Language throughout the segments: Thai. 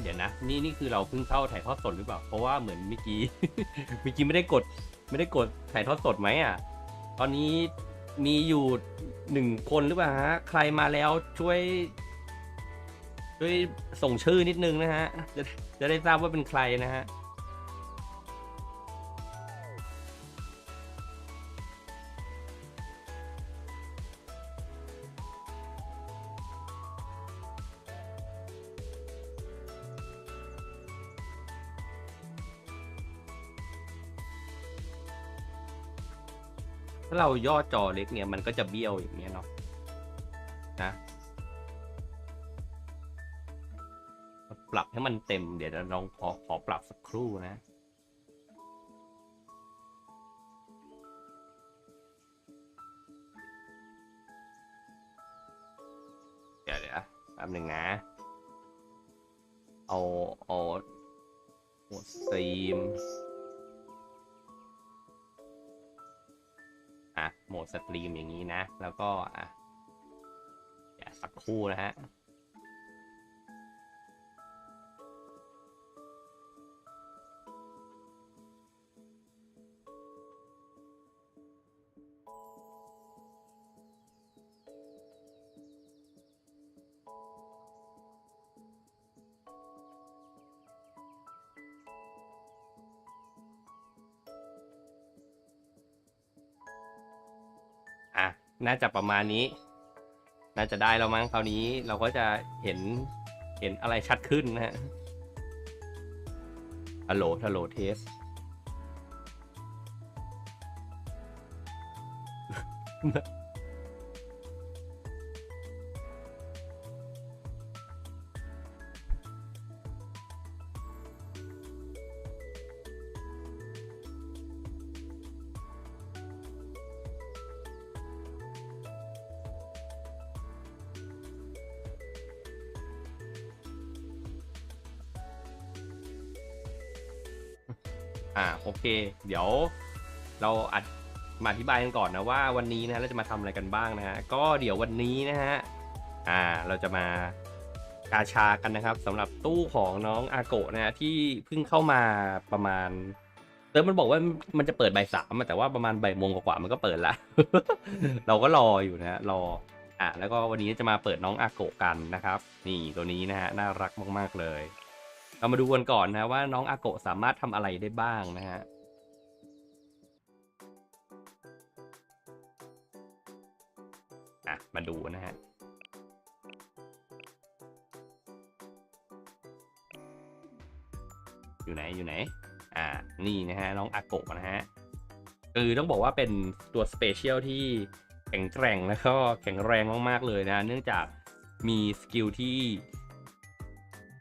เดี๋ยวนะ นี่นี่คือเราเพิ่งเข้าถ่ายทอดสดหรือเปล่า เพราะว่าเหมือนเมื่อกี้ เมื่อกี้ไม่ได้กด ไม่ได้กดถ่ายทอดสดไหมอะ ตอนนี้มีอยู่หนึ่งคนหรือเปล่าฮะ ใครมาแล้วช่วย ช่วยส่งชื่อนิดนึงนะฮะ จะจะได้ทราบว่าเป็นใครนะฮะ เราย่อจอเล็กเนี่ยมันก็จะเบี้ยวอย่างเงี้ยเนาะนะปรับให้มันเต็มเดี๋ยวเราลองขอขอปรับสักครู่นะเดี๋ยวเดี๋ยวแป๊บหนึ่งนะ เอาเอาโหมดสตรีม โหมดสตรีมอย่างนี้นะ แล้วก็อะสักครู่นะฮะ น่าจะประมาณนี้ น่าจะได้แล้วมั้งคราวนี้เราก็จะเห็นเห็นอะไรชัดขึ้นนะฮะฮัลโหลฮัลโหลเทส อ่าโอเค เดี๋ยวเราอัดมาอธิบายกันก่อนนะว่าวันนี้นะเราจะมาทำอะไรกันบ้างนะฮะก็เดี๋ยววันนี้นะฮะอ่าเราจะมากาชากันนะครับสำหรับตู้ของน้องอาโกะนะฮะที่เพิ่งเข้ามาประมาณเติมมันบอกว่ามันจะเปิดบ่ายสามแต่ว่าประมาณบ่ายโมงกว่ามันก็เปิดละเราก็รออยู่นะฮะรออะแล้วก็วันนี้จะมาเปิดน้องอาโกะกันนะครับ นี่ตัวนี้นะฮะน่ารักมากๆเลย เรามาดูกันก่อนนะว่าน้องอาโกะสามารถทำอะไรได้บ้างนะฮะอะมาดูนะฮะอยู่ไหนอยู่ไหน อ่า นี่นะฮะ น้องอาโกะนะฮะ คือต้องบอกว่าเป็นตัวสเปเชียลที่แข็งแกร่งแล้วก็แข็งแรงมาก ๆ เลยนะ เนื่องจากมีสกิลที่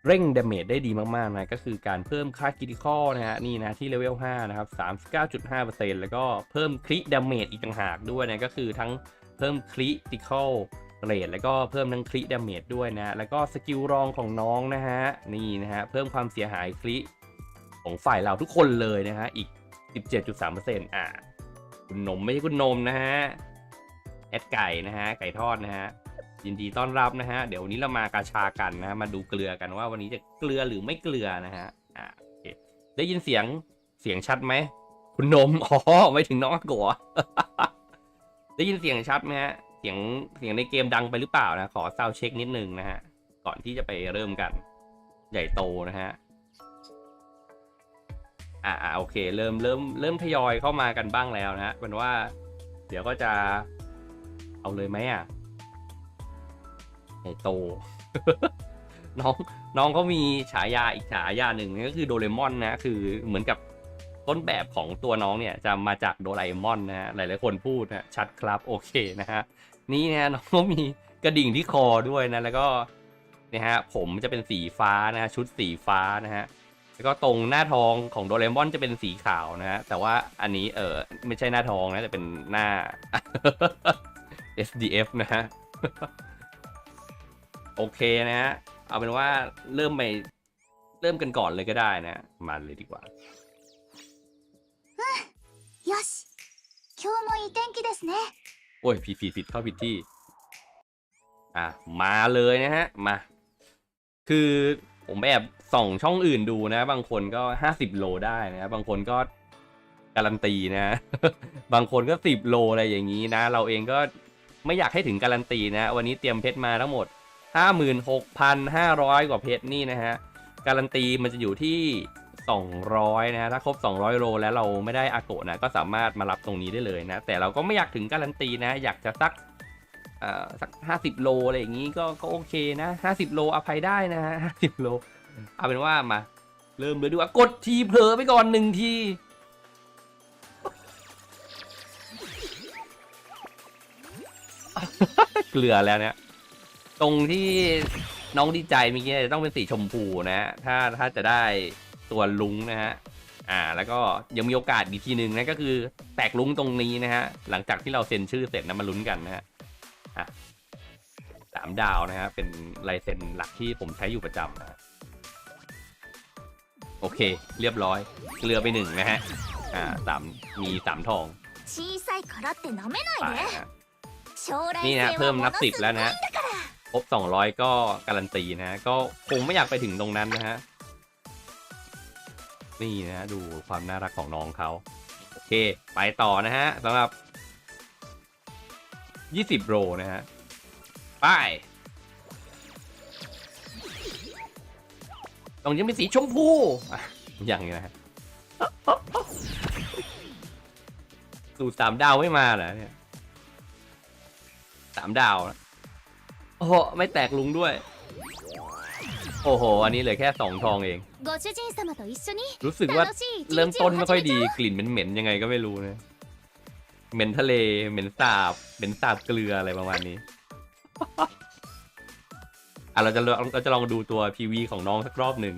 เร่งดาเมจได้ดีมากๆนะก็คือการเพิ่มค่าคิติคอลนะฮะนี่นะที่เลเวล5นะครับ39.5%แล้วก็เพิ่มคริดาเมจอีกต่างหากด้วยนะก็คือทั้งเพิ่มคริติคอลเรทแล้วก็เพิ่มทั้งคริดาเมจด้วยนะแล้วก็สกิลรองของน้องนะฮะนี่นะฮะเพิ่มความเสียหายคริของฝ่ายเราทุกคนเลยนะฮะอีก 17.3%อ่าคุณนมไม่ใช่คุณนมนะฮะแอดไก่นะฮะไก่ทอดนะฮะ ยินดีต้อนรับนะฮะ เดี๋ยววันนี้เรามากาชากันนะะมาดูเกลือกันว่าวันนี้จะเกลือหรือไม่เกลือนะฮะ อ่าโอเค ได้ยินเสียงเสียงชัดไหม คุณนม อ๋อ ไม่ถึงน้องอาโกะได้ยินเสียงชัดไหมฮะ เสียงเสียงในเกมดังไปหรือเปล่านะ ขอซาวเช็คนิดนึงนะฮะ ก่อนที่จะไปเริ่มกัน ใหญ่โตนะฮะอ่าอ่าโอเค เริ่มเริ่มเริ่มทยอยเข้ามากันบ้างแล้วนะฮะเป็นว่า เดี๋ยวก็จะ เอาเลยไหมอะ ใหญ่โต น้องน้องเขามีฉายาอีกฉายาหนึ่งก็คือโดเรมอนนะคือเหมือนกับต้นแบบของตัวน้องเนี่ยจะมาจากโดราเอมอนนะฮะหลายๆคนพูดนะชัดครับโอเคนะฮะนี่นะน้องก็มีกระดิ่งที่คอด้วยนะแล้วก็นะฮะผมจะเป็นสีฟ้านะฮะชุดสีฟ้านะฮะแล้วก็ตรงหน้าท้องของโดเรมอนจะเป็นสีขาวนะฮะแต่ว่าอันนี้เออไม่ใช่หน้าท้องนะแต่เป็นหน้า SDF นะฮะ โอเคนะฮะ เอาเป็นว่าเริ่มไปเริ่มกันก่อนเลยก็ได้นะ มาเลยดีกว่า よし今日もいい天気ですね โอ้ยผิดผิดผิดเข้าผิดที่ อ่ะ มาเลยนะฮะ มา คือโห ผมแอบส่องช่องอื่นดูนะ บางคนก็ห้าสิบโลได้นะบางคนก็การันตีนะ บางคนก็สิบโลอะไรอย่างนี้นะ เราเองก็ไม่อยากให้ถึงการันตีนะ วันนี้เตรียมเพชรมาทั้งหมด ห้าหมื่นหกพันห้าร้อยกว่าเพชรนี่นะฮะ การันตีมันจะอยู่ที่ 200 นะฮะ ถ้าครบ 200 โลแล้วเราไม่ได้อาโกะนะ ก็สามารถมารับตรงนี้ได้เลยนะ แต่เราก็ไม่อยากถึงการันตีนะ อยากจะสักเอ่อสัก50โลอะไรอย่างนี้ก็ก็โอเคนะ50โลอภัยได้นะฮะ50โล เอาเป็นว่ามา เริ่มเลยดีกว่ากดทีเผลอไปก่อนหนึ่งทีเกลือแล้วเนี่ย ตรงที่น้องดีใจเมื่อกี้จะต้องเป็นสีชมพูนะฮะถ้าถ้าจะได้ตัวลุงนะฮะอ่า แล้วก็ยังมีโอกาสอีกทีหนึ่งนะก็คือแตกลุงตรงนี้นะฮะหลังจากที่เราเซ็นชื่อเสร็จนะมาลุ้นกันนะฮะอะสามดาวนะฮะเป็นลายเซ็นหลักที่ผมใช้อยู่ประจำนะโอเค เรียบร้อยเกลือไปหนึ่งนะฮะอ่าสามมีสามทองนี่นะเพิ่มนับสิบแล้วนะ ครบ 200 ก็การันตีนะฮะ ก็คงไม่อยากไปถึงตรงนั้นนะฮะ นี่นะ ดูความน่ารักของน้องเขา โอเค ไปต่อนะฮะสำหรับ 20 โรนะฮะ ไปต้องยังเป็นสีชมพูอะอย่างนี้นะฮะสูตรสามดาวไม่มาเหรอเนี่ยสามดาวนะ โอ้โห ไม่แตกลุงด้วย โอ้โห อันนี้เหลือแค่สองทองเอง ご主人様と一緒に รู้สึกว่า 楽しい一 เริ่ม 日 ต้ を นไม่ 始 ค่อย め ดี ちゃ กลิ่นเหม็นๆยังไงก็ไม่รู้นะ เหม็นทะเล เหม็นสาบ เหม็นสาบเกลืออะไรประมาณนี้ อ่ะเราจะลองเราจะลองดูตัว PV ของน้องสักรอบหนึ่ง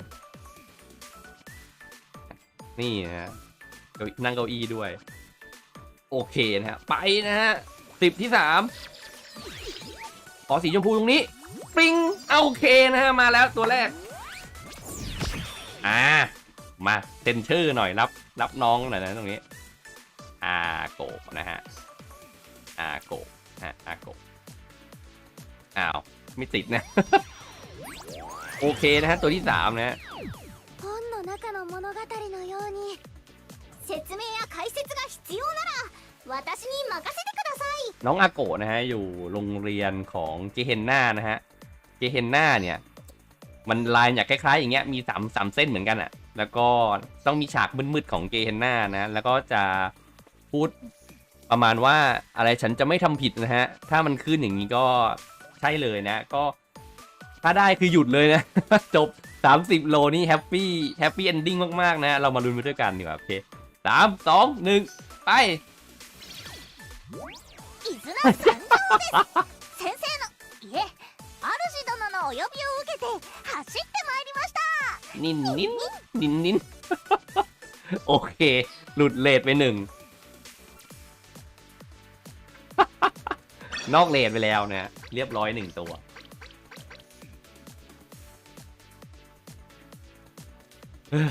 นี่นะฮะเก้าอี้นั่งเก้าอี้ด้วย โอเคนะฮะ ไปนะฮะสิบที่สาม ขอสีชมพูตรงนี้ ปิงเอาโอเคนะฮะ มาแล้วตัวแรก อ่า มาเซ็นชื่อหน่อยรับ รับน้องหน่อยนะตรงนี้ อาโกะนะฮะ อาโกะฮะอาโกะอ้าว ไม่ติดนะ โอเคนะฮะ ตัวที่สามนะฮะ 本の中の物語のように説明や解説が必要なら私に任せてください น้องอาโกะนะฮะอยู่โรงเรียนของเจเฮนนานะฮะเจเฮนนาเนี่ย มันลายอย่ากคล้ายๆ อย่างเงี้ยมีสามสามเส้นเหมือนกันอะแล้วก็ต้องมีฉากมืดๆของเจเฮนนานะแล้วก็จะพูดประมาณว่าอะไรฉันจะไม่ทำผิดนะฮะ ถ้ามันขึ้นอย่างนี้ก็ใช่เลยนะ ก็ถ้าได้คือหยุดเลยนะ จบ 30 โลนี่แฮปปี้แฮปปี้เอนดิ้งมากๆ นะ เรามาลุ้นไปด้วยกันดีกว่าโอเคสามสองหนึ่งไป 伊豆名参上です先生のいえ主殿のお呼びを受けて走ってまいりました นินนินนินนิน โอเค หลุดเลทไปหนึ่ง นอกเลทไปแล้วนะ เรียบร้อยหนึ่งตัว เอ้ย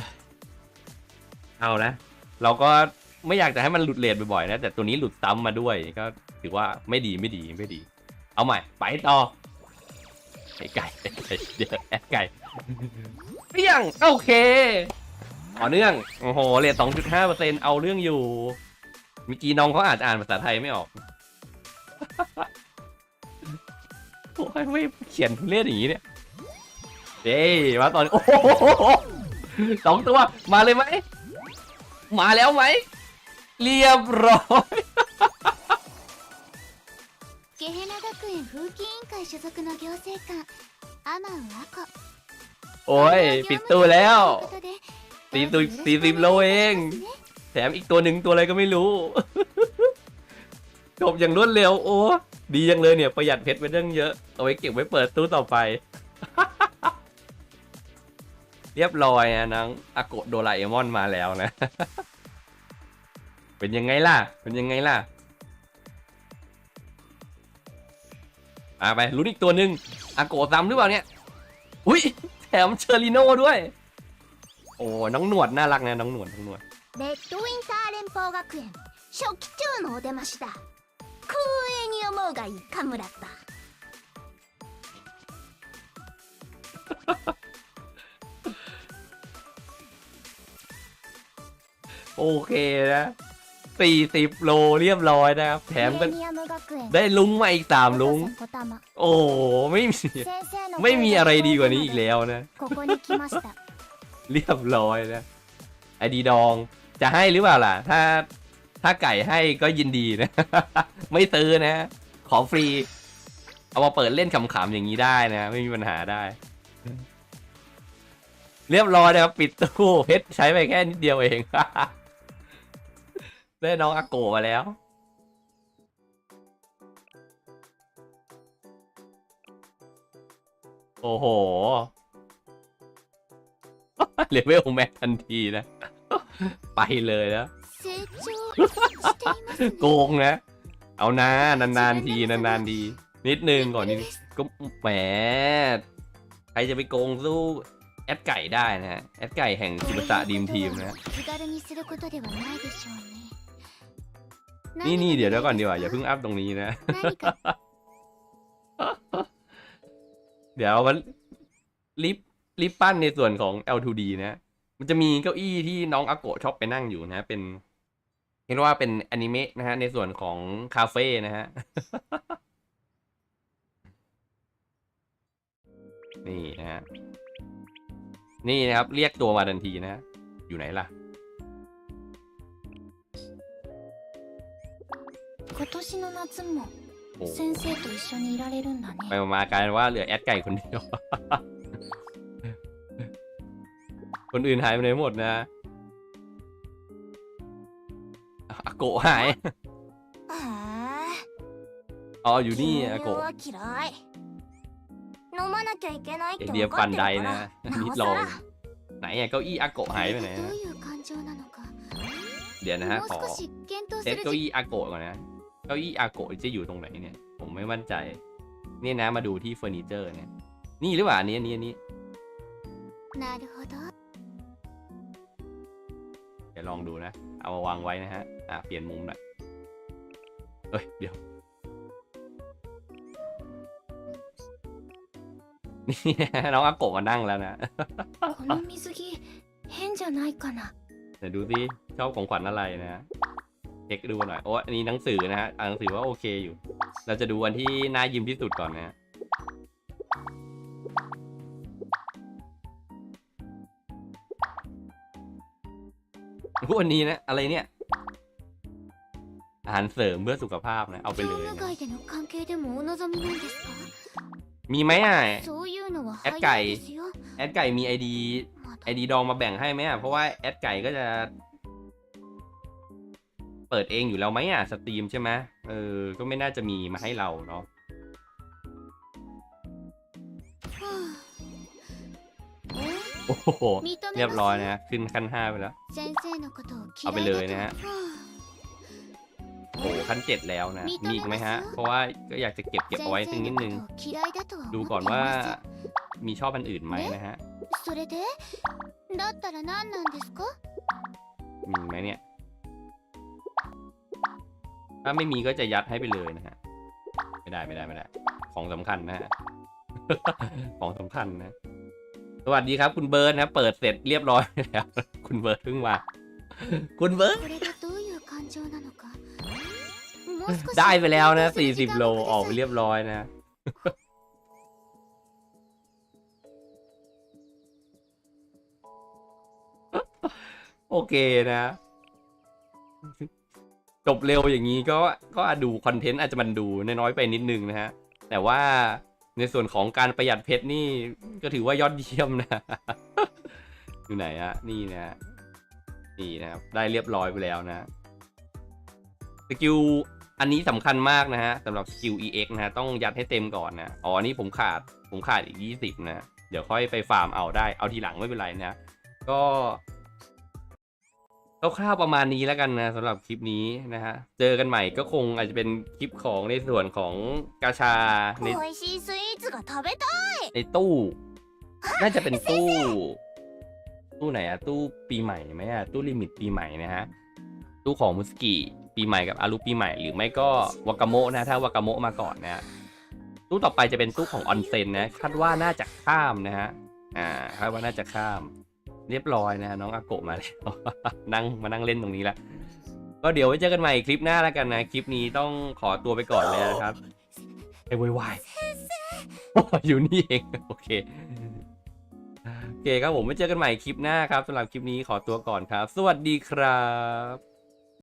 เอานะ เราก็ไม่อยากจะให้มันหลุดเลทบ่อยๆนะ แต่ตัวนี้หลุดซ้ำมาด้วย ก็ ถือว่าไม่ดีไม่ดีไม่ดี เอาใหม่ ไปต่อไอ้ไก่ไอ้ไก่เดี๋ยวแอดไก่เปี้ยงโอเคต่อเนื่องโอ้โหเรทสองจุดห้าเปอร์เซ็นเอาเรื่องอยู่เมื่อกี้น้องเขาอาจอ่านภาษาไทยไม่ออกโอ้ยไม่เขียนทุเรศอย่างนี้เนี่ยเด้มาตอนโอ้สองตัวมาเลยไหมมาแล้วไหม เรียบร้อย 学園風紀委員会所属の行政官アマンアコ โอ้ย ปิดตู้แล้ว ということで สี่สิบ どうぞよろしく สี่สิบโลเอง お願いしますね แถมอีกตัวหนึ่งตัวอะไรก็ไม่รู้ จบอย่างรวดเร็ว โอ้ ดียังเลยเนี่ย ประหยัดเพชรไปเรื่องเยอะ เอาไว้เก็บไว้เปิดตู้ต่อไป เรียบร้อยนะนางอาโกะโดราเอมอนมาแล้วนะ เป็นยังไงล่ะ เป็นยังไงล่ะ อาไปลุ้นอีกตัวหนึ่งอากโกซัมหรือเปล่าเนี่ย อุ้ยแถมเชอริโน่ด้วย โอ้น้องหนวดน่ารักนะน้องหนวดน้องหนวดเรดวินレッドウィンター連邦学園初期長のお出ましだ空営に思うがいいカムラッパโอเคนะ40 โลเรียบร้อยนะครับ แถมก็ได้ลุงมาอีก 3 ลุง โอ้ไม่มี ไม่มีอะไรดีกว่านี้อีกแล้วนะเรียบร้อยนะอดีดองจะให้หรือเปล่าล่ะ ถ้าถ้าไก่ให้ก็ยินดีนะ ไม่ซื้อนะ ขอฟรี เอามาเปิดเล่นขำๆอย่างนี้ได้นะ ไม่มีปัญหาได้ เรียบร้อยนะปิดตู้เพชรใช้ไปแค่นิดเดียวเอง ได้น้องอาโกมาแล้ว โอ้โหเลเวลแม็กทันทีนะ ไปเลยแล้วโกงนะ เอานานานๆทีนานๆดี นิดนึงก่อนนี้ก็แหมใครจะไปโกงสู้แอดไก่ได้นะฮะ แอดไก่แห่งจิบตะดีมทีมนะ นี่นี่เดี๋ยวแล้วก่อนดีกว่า อย่าเพิ่งอัพตรงนี้นะ เดี๋ยวมันรีบรีบปั้นในส่วนของ L2D นะ มันจะมีเก้าอี้ที่น้องอาโกะชอบไปนั่งอยู่นะ เป็นเห็นว่าเป็นอนิเมะนะฮะ ในส่วนของคาเฟ่นะฮ ะ นี่นะฮะ นี่นะครับ เรียกตัวมาทันทีนะ อยู่ไหนล่ะ 今年の夏も โอ้ 先生と一緒にいられるんだ ไป ね มากลายเป็นว่าเหลือแอดไก่คนเดียว คนอื่นหายไปไหนหมดนะอาโกะหาย あ อ๋ออยู่ あ นี่อาโกะ は嫌い飲まなきゃいけないっ ไอ て เดีย 分 ฟั か น って ได るか นะ ら นิ な ด お ล さ อง ら ไหนอะเก้าอี้อาโกะหายไปไหน ど อะ ういう感情なのか เดี๋ยวนะฮะ もう ขอ 少し検討 เซ す ต る เก้า 時 อี้อาโกะก่อนนะ เ ก้าอี้อาโกะจะอยู่ตรงไหนเนี่ย ผมไม่มั่นใจ นี่นะมาดูที่เฟอร์นิเจอร์เนี่ย นี่หรือเปล่าอันนี้อันนี้อันนี้ なるほど เดี๋ยวลองดูนะ เอามาวางไว้นะฮะ อ่ะ เปลี่ยนมุมหน่อยเอ้ย เดี๋ยว นี่นะน้องอาโกะมานั่งแล้วนะ この水着変じゃないかな เดี๋ยวดูสิชอบของขวัญอะไรนะเ ช็คดูหน่อยโอ้อันนี้หนังสือนะฮะอ่านหนังสือว่าโอเคอยู่ เราจะดูวันที่น่ายิ้มที่สุดก่อนนะฮะวันนี้นะ อะไรเนี่ย อาหารเสริมเพื่อสุขภาพนะ เอาไปเลยนะมีไหมอะแอดไก่ แอดไก่มีไอดีไอดีดองมาแบ่งให้ไหมอะ เพราะว่าแอดไก่ก็จะ เปิดเองอยู่แล้วไหมอะสตรีมใช่ไหมเออ ก็ไม่น่าจะมีมาให้เราเนาะโอ้โหเรียบร้อยนะขึ้นขั้นห้าไปแล้ว เอาไปเลยนะฮะโอ้ขั้นเจ็ดแล้วนะ มีอีกไหมฮะ เพราะว่าก็อยากจะเก็บเก็บเอาไว้สักนิดนึง ดูก่อนว่ามีชอบอันอื่นไหมนะฮะมีไหมเนี่ย ถ้าไม่มีก็จะยัดให้ไปเลยนะฮะ ไม่ได้ไม่ได้ไม่ได้ ของสำคัญนะฮะ ของสำคัญนะ สวัสดีครับ คุณเบิร์นนะ เปิดเสร็จเรียบร้อยแล้ว คุณเบิร์นเพิ่งมา คุณเบิร์นได้ไปแล้วนะสี่สิบโลออกไปเรียบร้อยนะโอเคนะ จบเร็วอย่างนี้ก็ก็ดูคอนเทนต์อาจจะมันดูน้อยไปนิดนึงนะฮะ แต่ว่าในส่วนของการประหยัดเพชรนี่ก็ถือว่ายอดเยี่ยมนะ อยู่ไหนอะนี่นะนี่นะครับ ได้เรียบร้อยไปแล้วนะสกิลอันนี้สำคัญมากนะฮะสำหรับสกิล EX นะฮะต้องยัดให้เต็มก่อนนะอ๋ออันนี้ผมขาดผมขาดอีก 20 นะ เดี๋ยวค่อยไปฟาร์มเอาได้เอาทีหลังไม่เป็นไรนะ ก็ คร่าวๆประมาณนี้แล้วกันนะสำหรับคลิปนี้นะฮะ เจอกันใหม่ก็คงอาจจะเป็นคลิปของในส่วนของกาชาในในตู้ น่าจะเป็นตู้ ตู้ไหนอะตู้ปีใหม่ไหมอะตู้ลิมิตปีใหม่นะฮะ ตู้ของมุสกิปีใหม่กับอารุปีใหม่หรือไม่ก็วากาโมะนะถ้าวากาโมะมาก่อนนะฮะตู้ต่อไปจะเป็นตู้ของออนเซ็นนะคาดว่าน่าจะข้ามนะฮะอ่าคาดว่าน่าจะข้าม เรียบร้อยนะฮะน้องอาโกะมาแล้ว นั่งมานั่งเล่นตรงนี้แล้วก็เดี๋ยวไว้เจอกันใหม่คลิปหน้าแล้วกันนะ คลิปนี้ต้องขอตัวไปก่อนเลยนะครับไอ้วายวายโอ้อยู่นี่เองโอเคโอเคครับผมไว้เจอกันใหม่คลิปหน้าครับสำหรับคลิปนี้ขอตัวก่อนครับ สวัสดีครับ